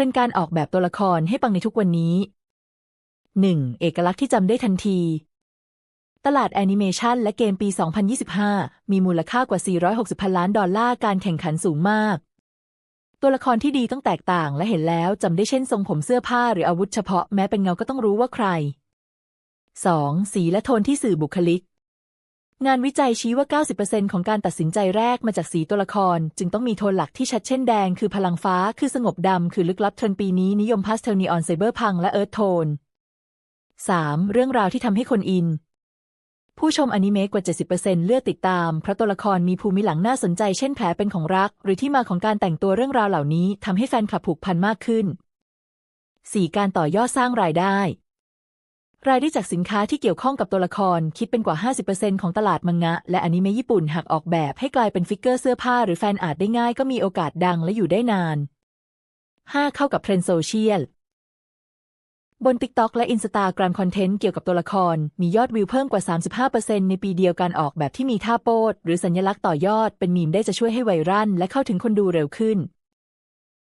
รนด์การออกแบบตัวละครให้ปังในทุกวันนี้ 1. เอกลักษณ์ที่จำได้ทันที ตลาดแอนิเมชันและเกมปี 2025 มีมูลค่ากว่า 460 พันล้านดอลลาร์การแข่งขันสูงมาก ตัวละครที่ดีต้องแตกต่างและเห็นแล้วจำได้เช่นทรงผมเสื้อผ้าหรืออาวุธเฉพาะแม้เป็นเงาก็ต้องรู้ว่าใคร 2. สีและโทนที่สื่อบุคลิก งานวิจัยชี้ว่า 90%ของการตัดสินใจแรกมาจากสีตัวละคร จึงต้องมีโทนหลักที่ชัดเช่นแดง คือพลังฟ้า คือสงบดำ คือลึกลับเทรนปีนี้นิยมพาสเทลนีออนไซเบอร์พังและเอิร์ธโทน 3. เรื่องราวที่ทำให้คนอิน ผู้ชมอนิเมะกว่า 70%เลือกติดตาม เพราะตัวละครมีภูมิหลังน่าสนใจเช่นแผลเป็นของรัก หรือที่มาของการแต่งตัวเรื่องราวเหล่านี้ทำให้แฟนคลับผูกพันมากขึ้น 4. การต่อยอดสร้างรายได้ รายได้จากสินค้าที่เกี่ยวข้องกับตัวละครคิดเป็นกว่า 50%ของตลาดมังงะ และอนิเมะญี่ปุ่นหากออกแบบให้กลายเป็นฟิกเกอร์เสื้อผ้าหรือแฟนอาร์ตได้ง่ายก็มีโอกาสดังและอยู่ได้นาน 5. เข้ากับเทรนด์โซเชียลบน TikTok และ Instagram คอนเทนต์เกี่ยวกับตัวละคร มียอดวิวเพิ่มกว่า 35%ในปีเดียวการออกแบบที่มีท่าโปดหรือสัญลักษณ์ต่อยอดเป็นมีมได้จะช่วยให้ไวรัลและเข้าถึงคนดูเร็วขึ้น